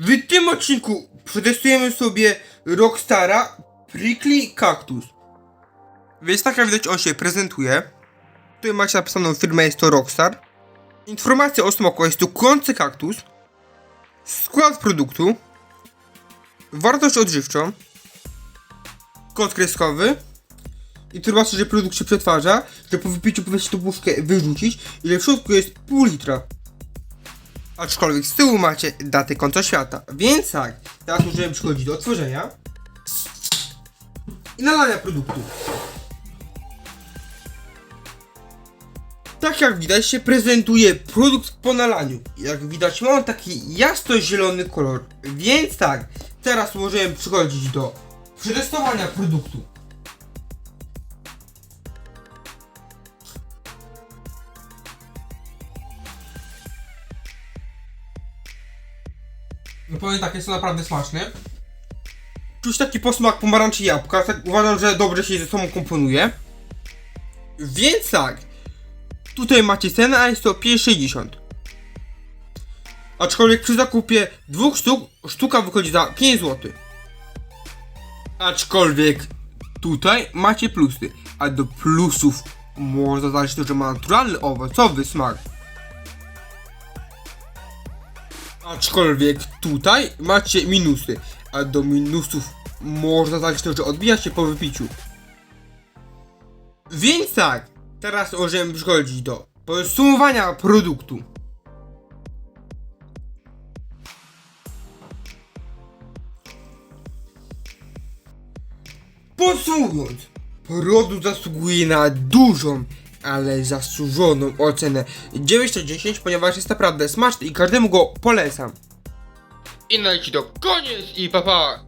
W tym odcinku przetestujemy sobie Rockstara Prickly Cactus. Więc tak jak widać on się prezentuje. Tutaj macie napisaną firmę, jest to Rockstar. Informacja o smoku jest tu kłący kaktus. Skład produktu. Wartość odżywczą. Kod kreskowy. Informacja, że produkt się przetwarza, że po wypiciu powinien tą puszkę wyrzucić i że w środku jest pół litra. Aczkolwiek z tyłu macie datę końca świata. Więc tak, teraz możemy przychodzić do otworzenia i nalania produktu. Tak jak widać się prezentuje produkt po nalaniu. Jak widać ma on taki jasno-zielony kolor. Więc tak, teraz możemy przychodzić do przetestowania produktu. No powiem tak, jest to naprawdę smaczne. Czuć taki posmak pomarańczy jabłka, tak uważam, że dobrze się ze sobą komponuje. Więc tak, tutaj macie cenę, a jest to 5,60. Aczkolwiek przy zakupie dwóch sztuk, sztuka wychodzi za 5 zł. Aczkolwiek tutaj macie plusy, a do plusów można dodać to, że ma naturalny owocowy smak. Aczkolwiek tutaj macie minusy, a do minusów można dodać to, że odbija się po wypiciu. Więc tak, teraz możemy przechodzić do podsumowania produktu. Podsumowując, produkt zasługuje na dużą, ale zasłużoną ocenę 9 na 10, ponieważ jest naprawdę smaczny i każdemu go polecam. I na dziś to koniec i papa! Pa.